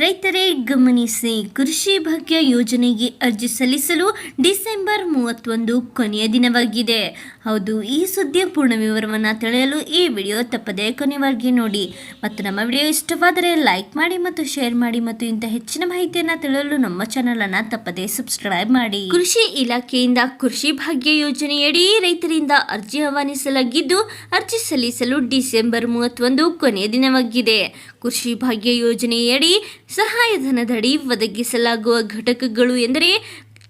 ರೈತರೇ, ಗಮನಿಸಿ, ಕೃಷಿ ಭಾಗ್ಯ ಯೋಜನೆಗೆ ಅರ್ಜಿ ಸಲ್ಲಿಸಲು ಡಿಸೆಂಬರ್ ಮೂವತ್ತೊಂದು ಕೊನೆಯ ದಿನವಾಗಿದೆ. ಹೌದು, ಈ ಸುದ್ದಿಯ ಪೂರ್ಣ ವಿವರವನ್ನು ತಿಳಿಯಲು ಈ ವಿಡಿಯೋ ತಪ್ಪದೆ ಕೊನೆವರೆಗೆ ನೋಡಿ. ಮತ್ತು ನಮ್ಮ ವಿಡಿಯೋ ಇಷ್ಟವಾದರೆ ಲೈಕ್ ಮಾಡಿ ಮತ್ತು ಶೇರ್ ಮಾಡಿ ಮತ್ತು ಇಂಥ ಹೆಚ್ಚಿನ ಮಾಹಿತಿಯನ್ನು ತಿಳಿಯಲು ನಮ್ಮ ಚಾನಲನ್ನು ತಪ್ಪದೆ ಸಬ್ಸ್ಕ್ರೈಬ್ ಮಾಡಿ. ಕೃಷಿ ಇಲಾಖೆಯಿಂದ ಕೃಷಿ ಭಾಗ್ಯ ಯೋಜನೆಯಡಿ ರೈತರಿಂದ ಅರ್ಜಿ ಆಹ್ವಾನಿಸಲಾಗಿದ್ದು, ಅರ್ಜಿ ಸಲ್ಲಿಸಲು ಡಿಸೆಂಬರ್ ಮೂವತ್ತೊಂದು ಕೊನೆಯ ದಿನವಾಗಿದೆ. ಕೃಷಿ ಭಾಗ್ಯ ಯೋಜನೆಯಡಿ ಸಹಾಯಧನದಡಿ ಒದಗಿಸಲಾಗುವ ಘಟಕಗಳು ಎಂದರೆ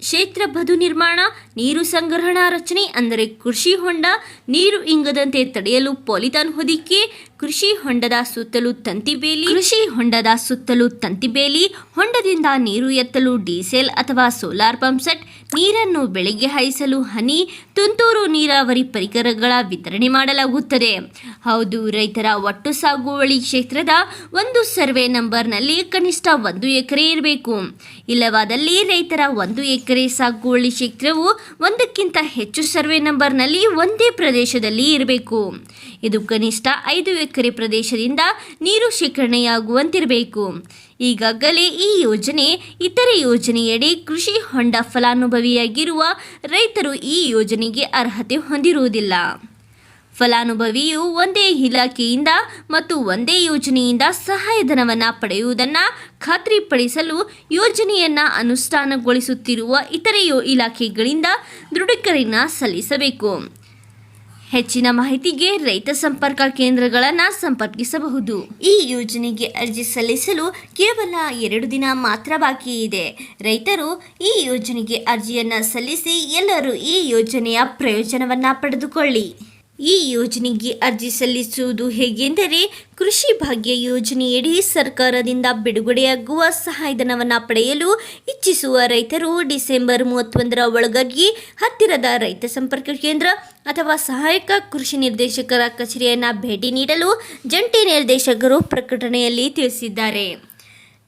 ಕ್ಷೇತ್ರ ಬದು ನಿರ್ಮಾಣ, ನೀರು ಸಂಗ್ರಹಣಾ ರಚನೆ ಅಂದರೆ ಕೃಷಿ ಹೊಂಡ, ನೀರು ಇಂಗದಂತೆ ತಡೆಯಲು ಪಾಲಿಥಾನ್ ಹೊದಿಕೆ, ಕೃಷಿ ಹೊಂಡದ ಸುತ್ತಲೂ ತಂತಿ ಬೇಲಿ, ಕೃಷಿ ಹೊಂಡದ ಸುತ್ತಲೂ ತಂತಿ ಬೇಲಿ, ಹೊಂಡದಿಂದ ನೀರು ಎತ್ತಲು ಡೀಸೆಲ್ ಅಥವಾ ಸೋಲಾರ್ ಪಂಪ್ ಸೆಟ್, ನೀರನ್ನು ಬೆಳೆಗೆ ಹಾಯಿಸಲು ಹನಿ, ತುಂತುರು ನೀರಾವರಿ ಪರಿಕರಗಳ ವಿತರಣೆ ಮಾಡಲಾಗುತ್ತದೆ. ಹೌದು, ರೈತರ ಒಟ್ಟು ಸಾಗುವಳಿ ಕ್ಷೇತ್ರದ ಒಂದು ಸರ್ವೆ ನಂಬರ್ನಲ್ಲಿ ಕನಿಷ್ಠ ಒಂದು ಎಕರೆ ಇರಬೇಕು. ಇಲ್ಲವಾದಲ್ಲಿ ರೈತರ ಒಂದು ಎಕರೆ ಸಾಗುವಳಿ ಕ್ಷೇತ್ರವು ಒಂದಕ್ಕಿಂತ ಹೆಚ್ಚು ಸರ್ವೆ ನಂಬರ್ನಲ್ಲಿ ಒಂದೇ ಪ್ರದೇಶದಲ್ಲಿ ಇರಬೇಕು. ಇದು ಕನಿಷ್ಠ ಐದು ಎಕರೆ ಪ್ರದೇಶದಿಂದ ನೀರು ಶೇಖರಣೆಯಾಗುವಂತಿರಬೇಕು. ಈಗಾಗಲೇ ಈ ಯೋಜನೆ ಇತರೆ ಯೋಜನೆಯಡಿ ಕೃಷಿ ಹೊಂಡ ಫಲಾನುಭವಿಯಾಗಿರುವ ರೈತರು ಈ ಯೋಜನೆಗೆ ಅರ್ಹತೆ ಹೊಂದಿರುವುದಿಲ್ಲ. ಫಲಾನುಭವಿಯು ಒಂದೇ ಇಲಾಖೆಯಿಂದ ಮತ್ತು ಒಂದೇ ಯೋಜನೆಯಿಂದ ಸಹಾಯಧನವನ್ನು ಪಡೆಯುವುದನ್ನು ಖಾತ್ರಿಪಡಿಸಲು ಯೋಜನೆಯನ್ನು ಅನುಷ್ಠಾನಗೊಳಿಸುತ್ತಿರುವ ಇತರೆ ಇಲಾಖೆಗಳಿಂದ ದೃಢೀಕರಣ ಸಲ್ಲಿಸಬೇಕು. ಹೆಚ್ಚಿನ ಮಾಹಿತಿಗೆ ರೈತ ಸಂಪರ್ಕ ಕೇಂದ್ರಗಳನ್ನು ಸಂಪರ್ಕಿಸಬಹುದು. ಈ ಯೋಜನೆಗೆ ಅರ್ಜಿ ಸಲ್ಲಿಸಲು ಕೇವಲ ಎರಡು ದಿನ ಮಾತ್ರ ಬಾಕಿ ಇದೆ. ರೈತರು ಈ ಯೋಜನೆಗೆ ಅರ್ಜಿಯನ್ನು ಸಲ್ಲಿಸಿ ಎಲ್ಲರೂ ಈ ಯೋಜನೆಯ ಪ್ರಯೋಜನವನ್ನು ಪಡೆದುಕೊಳ್ಳಿ. ಈ ಯೋಜನೆಗೆ ಅರ್ಜಿ ಸಲ್ಲಿಸುವುದು ಹೇಗೆಂದರೆ ಕೃಷಿ ಭಾಗ್ಯ ಯೋಜನೆಯಡಿ ಸರ್ಕಾರದಿಂದ ಬಿಡುಗಡೆಯಾಗುವ ಸಹಾಯಧನವನ್ನು ಪಡೆಯಲು ಇಚ್ಛಿಸುವ ರೈತರು ಡಿಸೆಂಬರ್ ಮೂವತ್ತೊಂದರ ಒಳಗಾಗಿ ಹತ್ತಿರದ ರೈತ ಸಂಪರ್ಕ ಕೇಂದ್ರ ಅಥವಾ ಸಹಾಯಕ ಕೃಷಿ ನಿರ್ದೇಶಕರ ಕಚೇರಿಯನ್ನು ಭೇಟಿ ನೀಡಲು ಜಂಟಿ ನಿರ್ದೇಶಕರು ಪ್ರಕಟಣೆಯಲ್ಲಿ ತಿಳಿಸಿದ್ದಾರೆ.